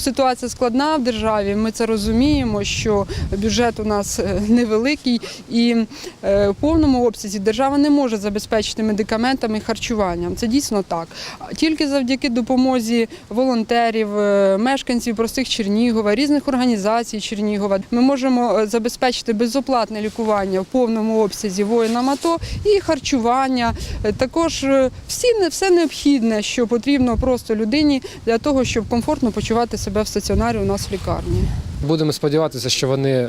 ситуація складна в державі. Ми це розуміємо, що бюджет у нас е, невеликий і е, в повному обсязі держава не може забезпечити медикаментами і харчуванням. Це дійсно так. Тільки завдяки допомозі волонтерів, е, мешканців простих Чернігова, різних організацій Чернігова, ми можемо забезпечити безоплатне лікування в повному обсязі воїнам АТО і харчування. Також всі все необхідне, що потрібно просто людині для того, щоб комфортно почувати себе в стаціонарі у нас в лікарні. Будемо сподіватися, що вони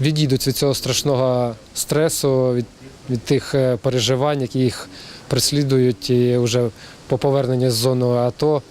відійдуть від цього страшного стресу, від, від тих е, переживань, які їх преслідують і вже по поверненні з зони АТО.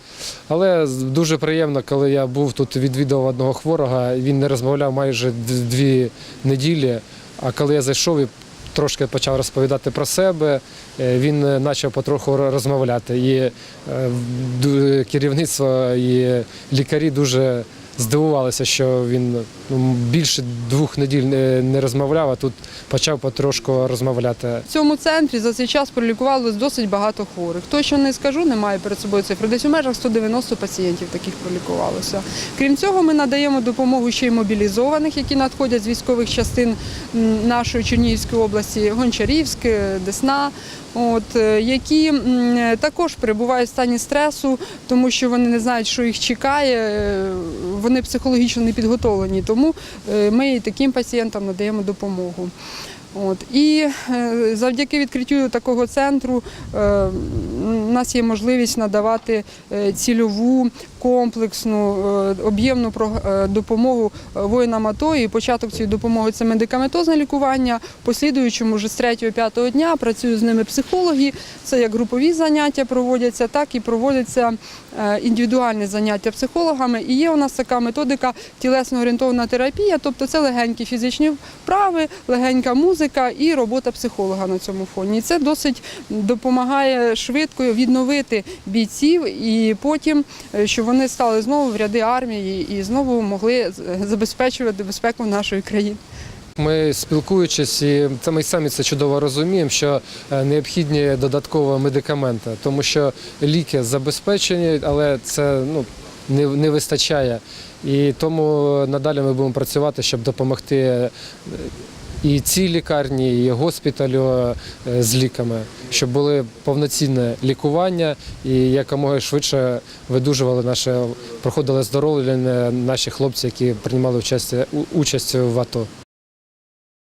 Але дуже приємно, коли я був тут, відвідав одного хворого, він не розмовляв майже дві неділі. А коли я зайшов і трошки почав розповідати про себе, е, він е, почав потроху розмовляти. І е, керівництво і лікарі дуже здивувалися, що він ну, більше двох неділь не, розмовляв, а тут почав потрошку розмовляти. В цьому центрі за цей час пролікувалось досить багато хворих. Точно не скажу, немає перед собою цифри. Десь у межах 190 пацієнтів таких пролікувалося. Крім цього, ми надаємо допомогу ще й мобілізованих, які надходять з військових частин нашої Чернігівської області, Гончарівське, Десна. От, е, які також перебувають в стані стресу, тому що вони не знають, що їх чекає, е, вони психологічно не підготовлені. Тому е, ми і таким пацієнтам надаємо допомогу. От. І е, завдяки відкриттю такого центру е, у нас є можливість надавати е, цільову, комплексну, об'ємну допомогу воїнам АТО. І початок цієї допомоги це медикаментозне лікування. Послідуючому вже з 3-5 дня працюють з ними психологи. Це як групові заняття проводяться, так і проводяться індивідуальні заняття психологами. І є у нас така методика тілесно-орієнтовна терапія, тобто це легенькі фізичні вправи, легенька музика і робота психолога на цьому фоні. І це досить допомагає швидко відновити бійців і потім, е, щоб вони стали знову в ряди армії і знову могли забезпечувати безпеку нашої країни. Ми спілкуючись, і це ми самі це чудово розуміємо, що е, необхідні додаткові медикаменти, тому що ліки забезпечені, але це ну, не, не вистачає. І тому надалі ми будемо працювати, щоб допомогти е, і цій лікарні, і госпіталю е, з ліками, щоб були повноцінне лікування і якомога швидше видужували наше, проходили здоровлення наші хлопці, які приймали участь, участь в АТО.